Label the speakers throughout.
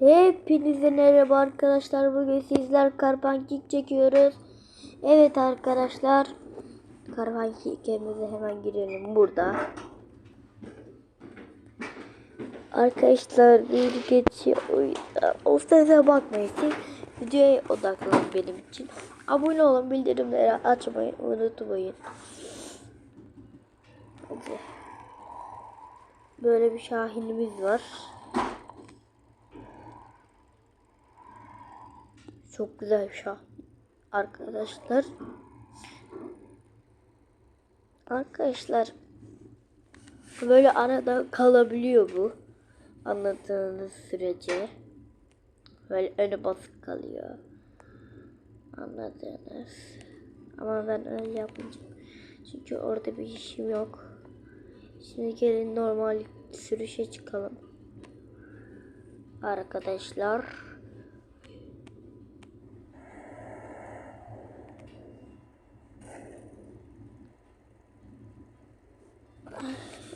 Speaker 1: Hepinize merhaba arkadaşlar. Bugün sizler karpankik çekiyoruz. Evet arkadaşlar. Karpankikimize hemen girelim burada. Arkadaşlar bir geçiyor. O sese bakmayın. Videoya odaklanın benim için. Abone olun, bildirimleri açmayı unutmayın. Böyle bir şahinimiz var. Çok güzel bir şah. Arkadaşlar. Arkadaşlar. Böyle arada kalabiliyor bu. Anladığınız sürece. Böyle önü basık kalıyor. Anladınız. Ama ben öyle yapmayacağım. Çünkü orada bir işim yok. Şimdi gelin normal sürüşe çıkalım. Arkadaşlar.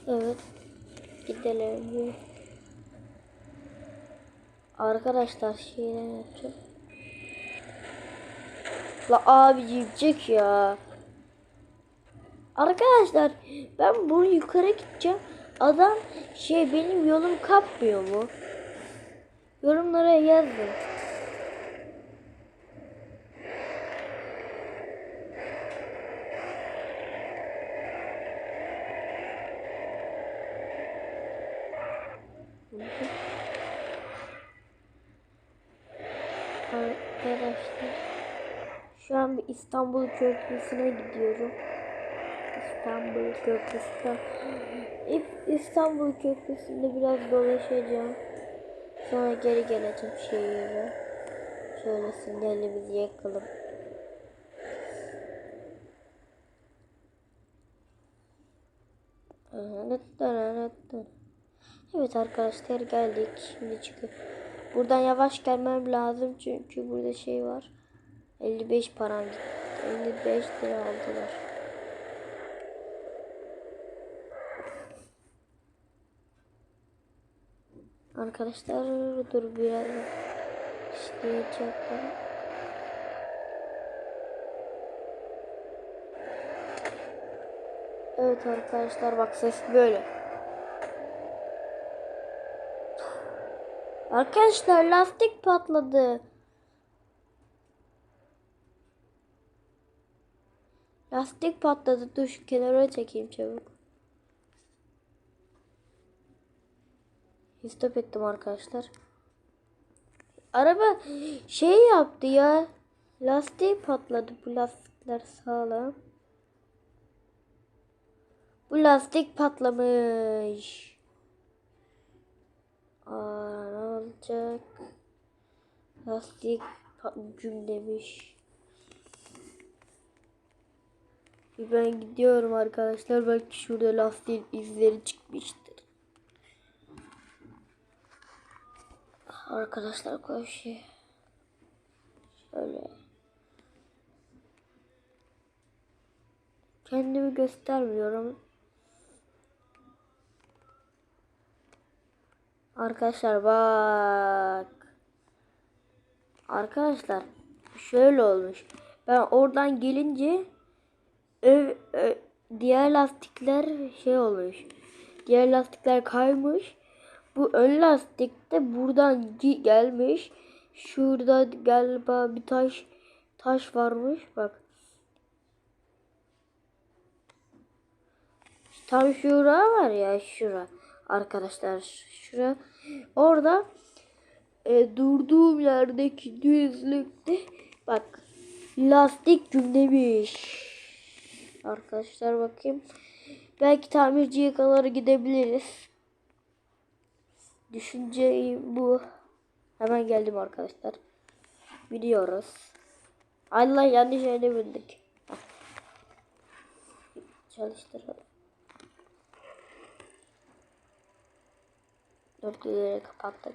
Speaker 1: Evet. Gidelim. Arkadaşlar şeyden yapacağım. La abicim çek ya. Arkadaşlar ben bunu yukarı gideceğim. Adam şey benim yolum kapmıyor mu? Yorumlara yazın. Arkadaşlar şu an bir İstanbul Köprüsü'ne gidiyorum. İstanbul Köprüsü. İ- İstanbul Köprüsü'nde biraz dolaşacağım. Sonra geri geleceğim şehire. Şöyle sinyalimizi yakalım. Evet arkadaşlar geldik. Şimdi çıkıp buradan yavaş gelmem lazım çünkü burada şey var. 55 param gitti. 55 lira aldılar. Arkadaşlar dur biraz işleyecekler. Evet arkadaşlar bak ses böyle. Arkadaşlar lastik patladı. Lastik patladı. Dur şu kenara çekeyim çabuk. Stop ettim arkadaşlar. Araba şey yaptı ya. Lastiği patladı. Bu lastikler sağlam. Bu lastik patlamış. Ne olacak? Lastik güm demiş. Ben gidiyorum arkadaşlar. Belki şurada lastiğin izleri çıkmıştır. Arkadaşlar koşuyor. Şöyle. Kendimi göstermiyorum. Arkadaşlar bak. Arkadaşlar şöyle olmuş. Ben oradan gelince ö, ö, diğer lastikler şey olmuş. Diğer lastikler kaymış. Bu ön lastik de buradan gelmiş. Şurada galiba bir taş taş varmış. Bak. Tam şura var ya şura. Arkadaşlar şura. Orada e, durduğum yerdeki düzlükte bak lastik gümlemiş. Arkadaşlar bakayım. Belki tamirciye kadar gidebiliriz. Düşünce bu. Hemen geldim arkadaşlar. Biliyoruz. Allah yanlış yere bindik. Çalıştıralım. Dörtlüleri kapattık.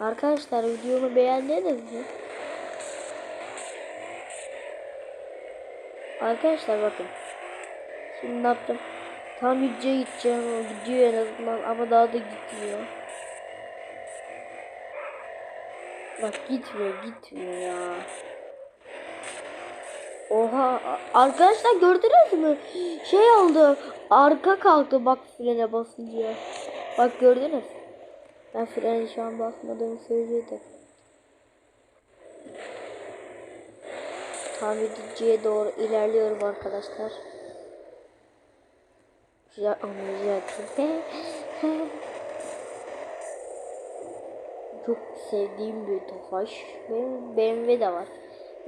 Speaker 1: Arkadaşlar videomu beğendiniz mi? Arkadaşlar bakın. Şimdi ne yaptım? Tam gideceğe gideceğim. O gidiyor en azından ama daha da gitmiyor. Bak gitmiyor gitmiyor ya. Oha arkadaşlar gördünüz mü? Şey oldu. Arka kalktı bak frene basınca. Bak gördünüz. Ben frene şu an basmadığımı söyledim. Tamirciye doğru ilerliyorum arkadaşlar. Güzel olmayacak. Çok sevdiğim bir tofaş. Benim BMW de var.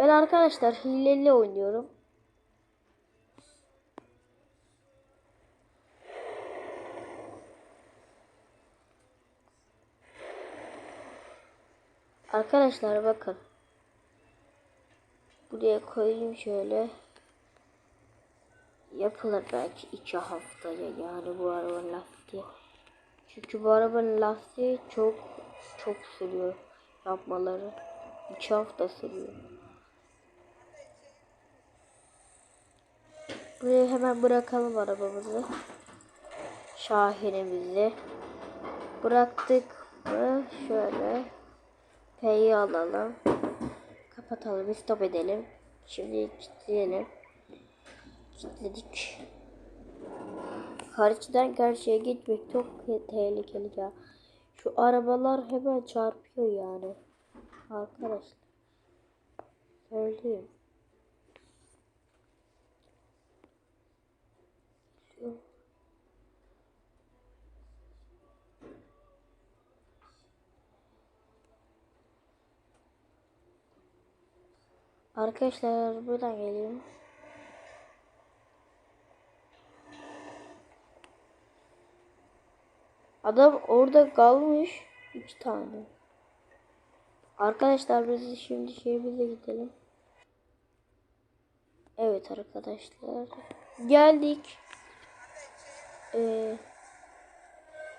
Speaker 1: Ben arkadaşlar hileli oynuyorum. Arkadaşlar bakın. Buraya koyayım şöyle. Yapılır belki iki haftaya yani bu arabanın lastiği. Çünkü bu arabanın lastiği çok çok sürüyor yapmaları. İki hafta sürüyor. Buraya hemen bırakalım arabamızı. Şahinimizi. Bıraktık mı şöyle P'yi alalım. Kapatalım, stop edelim. Şimdi kilitleyelim. Kilitledik. Karşıdan karşıya gitmek çok tehlikeli ya. Şu arabalar hemen çarpıyor yani. Arkadaşlar. Söyleyeyim. Arkadaşlar buradan geleyim. Adam orada kalmış iki tane. Arkadaşlar biz şimdi şeyimize gidelim. Evet arkadaşlar. Geldik. Ee,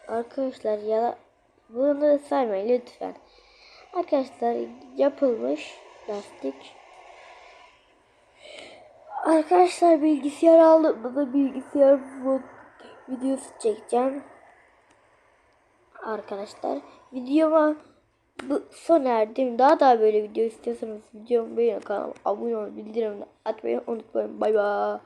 Speaker 1: arkadaşlar ya bunu saymayın lütfen. Arkadaşlar yapılmış lastik. Arkadaşlar bilgisayar aldım. Bana bilgisayar videosu çekeceğim. Arkadaşlar videoma bu son erdim. Daha da böyle video istiyorsanız videomu beğenin kanalıma abone olun bildirimleri açmayı unutmayın. Bay bay.